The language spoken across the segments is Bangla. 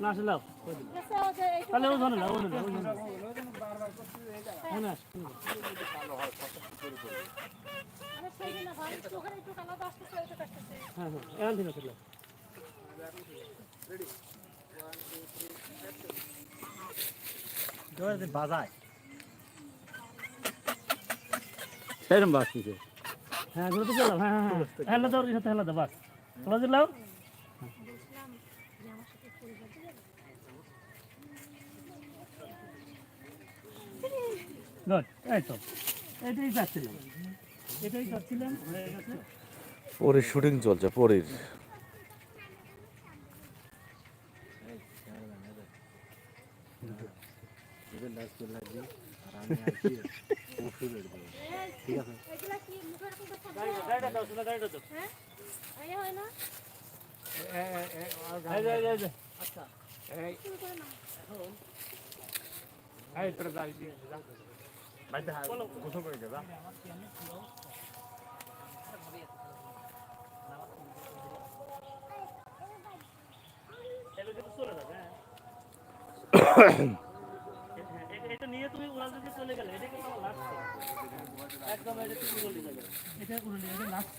না আসলে দিলাম। তাহলে ও ধরে না ও ধরে না, ও ধরে না। হ্যাঁ। হ্যাঁ হ্যাঁ এখান থেকে চলে বাজায়। সেরকম বাস হ্যাঁ ঘুরে তো চলাম হ্যাঁ হ্যাঁ হ্যাঁ। হেলা দাও সাথে হেলা দাও বাস। তোলা দিলাও গুড এই তো এটাই চাচ্ছিলাম এটাই চাচ্ছিলাম হয়ে গেছে পরের শুটিং চলছে পরের দাও এই তোর দাই দেখা কোথাও করে গেছা এগুলো কিন্তু চলে যাবে, হ্যাঁ। এটা- এটা নিয়ে তুমি উড়াল দিকে চলে গেলে এটা কিন্তু আমার একদম এটা তুমি উড়াল দিকে এটা উড়াল এটা last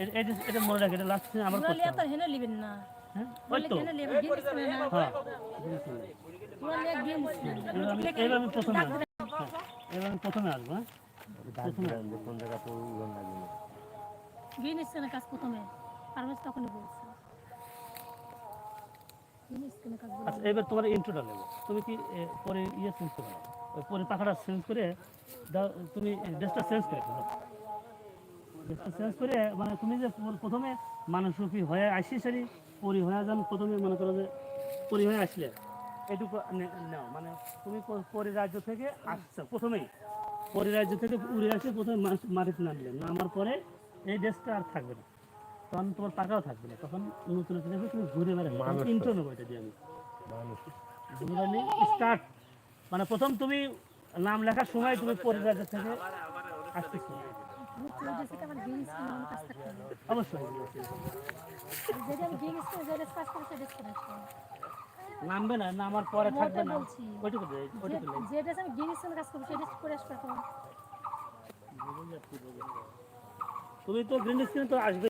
এটা- এটা এটা মনে রাখে এটা লাস্ট আমার করতে হবে। হ্যাঁ ওই তো হ্যাঁ আমি- প্রথমে হ্যাঁ, এবার প্রথমে আসব হ্যাঁ? কোন জায়গা তো উড়ন লাগবে কাজ প্রথমে পারভেজ তখনই বলছে। গ্রিন স্ক্রিনে কাজ বলে আচ্ছা এবার তোমার ইন্ট্রোটা নেব। তুমি কি পরে ইয়ে চেঞ্জ করে পরে পাখাটা চেঞ্জ করে দাও তুমি ড্রেসটা চেঞ্জ করে ড্রেসটা চেঞ্জ করে মানে তুমি যে প্র- প্রথমে মানুষরূপী হয়ে আসি সারি পরি হয়ে যান প্রথমে মনে করো যে পরি হয়ে আসলে। এটুকু নাও মানে তুমি পরিরাজ্য থেকে আসছো প্রথমেই। পরিরাজ্য থেকে উড়ে আসে প্রথমে মাস- মাটিতে নামলে। নামার পরে এই ড্রেসটা আর থাকবে না। তখন তোমার টাকাও থাকবে না। তখন নতুন ড্রেসে তুমি ঘুরে বেড়াবে। ইন্ট্রো নেব এটা দিয়ে আমি। স্টার্ট মানে প্রথম তুমি নাম লেখার সময় তুমি পরিরাজ্য থেকে আসতেছো হবে অবশ্যই। নামবে না নামার পরে থাকবে না। ওইটুকু ওইটুকু। যে ড্রেস আমি গ্রিন কাজ করব সেই ড্রেস করে আসবে তুমি তো গ্রিন স্ক্রিনে তো আসবে।